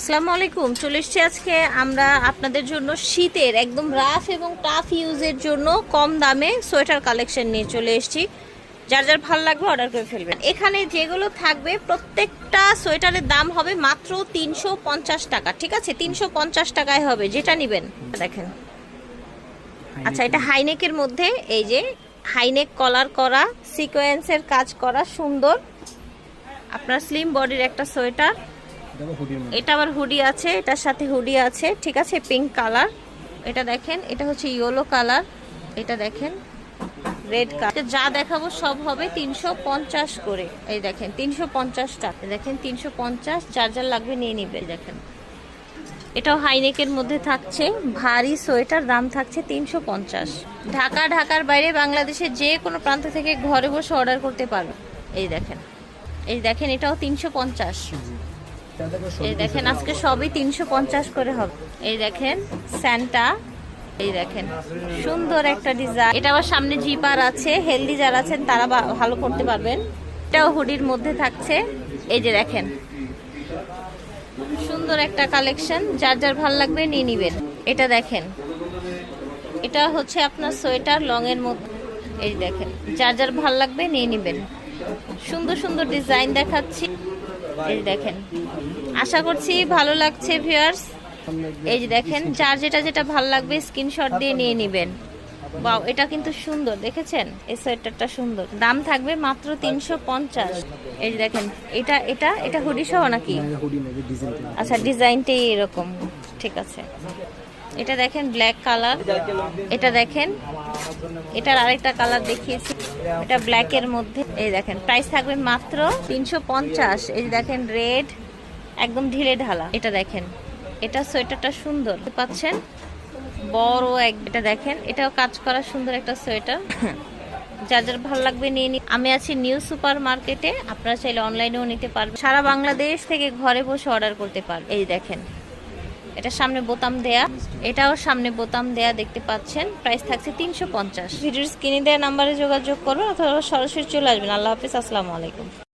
আসসালামু আলাইকুম চলে এসছি আজকে আমরা আপনাদের জন্য শীতের একদম রাফ এবং টাফ ইউজের জন্য কম দামে সোয়েটার কালেকশন নিয়ে চলে এসেছি। যার যার ভালো লাগবে অর্ডার করে ফেলবেন। এখানে যেগুলো থাকবে প্রত্যেকটা সোয়েটারের দাম হবে মাত্র তিনশো পঞ্চাশ টাকা ঠিক আছে? তিনশো পঞ্চাশ টাকায় হবে যেটা নেবেন। দেখেন। আচ্ছা এটা হাইনেকের মধ্যে এই যে হাইনেক কলার করা সিকোয়েন্সের কাজ করা সুন্দর। আপনার স্লিম বডির একটা সোয়েটার। এটা আবার হুডি আছে এটার সাথে হুডি আছে ঠিক আছে? পিঙ্ক কালার এটা দেখেন এটা হচ্ছে ইয়েলো কালার এটা দেখেন রেড কালার যা দেখাবো সব হবে তিনশো পঞ্চাশ করে। এই দেখেন তিনশো পঞ্চাশ টাকা দেখেন তিনশো পঞ্চাশ যার যার লাগবে নিয়ে নিবে। দেখেন। এটাও হাইনেকের মধ্যে থাকছে। ভারী সোয়েটার দাম থাকছে তিনশো পঞ্চাশ। ঢাকা ঢাকার বাইরে বাংলাদেশের যে কোনো প্রান্ত থেকে ঘরে বসে অর্ডার করতে পারবে। এই দেখেন। এই দেখেন এটাও তিনশো পঞ্চাশ। এই দেখেন, আজকে সবই তিনশো পঞ্চাশ করে হবে। এই দেখেন স্যান্টা এই দেখেন, সুন্দর একটা ডিজাইন এটা আবার সামনে জিপার আছে হেলদি যারা আছেন তারা ভালো করতে পারবেন। এটাও হুডির মধ্যে থাকছে। এই যে দেখেন, সুন্দর একটা কালেকশন যার যার ভালো লাগবে নিয়ে নিবেন। এটা দেখেন, এটা হচ্ছে আপনার সোয়েটার লং এর মধ্যে। এই দেখেন, যার যার ভালো লাগবে নিয়ে নিবেন। সুন্দর সুন্দর ডিজাইন দেখাচ্ছি। এই দেখেন। আশা করছি ভালো লাগছে ভিউয়ার্স এই যে দেখেন যার যেটা যেটা ভালো লাগবে স্ক্রিনশট দিয়ে নিয়ে নেবেন। বাও এটা কিন্তু সুন্দর দেখেছেন? এই সোয়েটারটা সুন্দর। দাম থাকবে মাত্র তিনশো পঞ্চাশ। এই যে দেখেন এটা এটা এটা হুডি সহ নাকি আচ্ছা ডিজাইনটাই এরকম ঠিক আছে। এটা দেখেন ব্ল্যাক কালার এটা দেখেন এটার আরেকটা কালার দেখিয়েছি। এটা ব্ল্যাকের মধ্যে। এই দেখেন প্রাইস থাকবে মাত্র তিনশো পঞ্চাশ। এই দেখেন রেড একদম ঢিলে ঢালা। এটা দেখেন, এটা সোয়েটারটা সুন্দর। পাচ্ছেন? বড় এক এটা দেখেন, এটাও কাজ করা সুন্দর একটা সোয়েটার। যার যার ভালো লাগবে নিয়ে নি আমি আছি নিউ সুপার মার্কেটে আপনারা চাইলে অনলাইনেও নিতে পারবেন। সারা বাংলাদেশ থেকে ঘরে বসে অর্ডার করতে পারবেন। এই দেখেন এটা সামনে বোতাম দেয়া। এটাও সামনে বোতাম দেয়া দেখতে পাচ্ছেন। প্রাইস থাকছে তিনশো পঞ্চাশ। ভিডিওর স্ক্রিনে দেওয়া নাম্বারে যোগাযোগ করুন অথবা সরাসরি চলে আসবেন। আল্লাহ হাফিজ, আসসালামু আলাইকুম।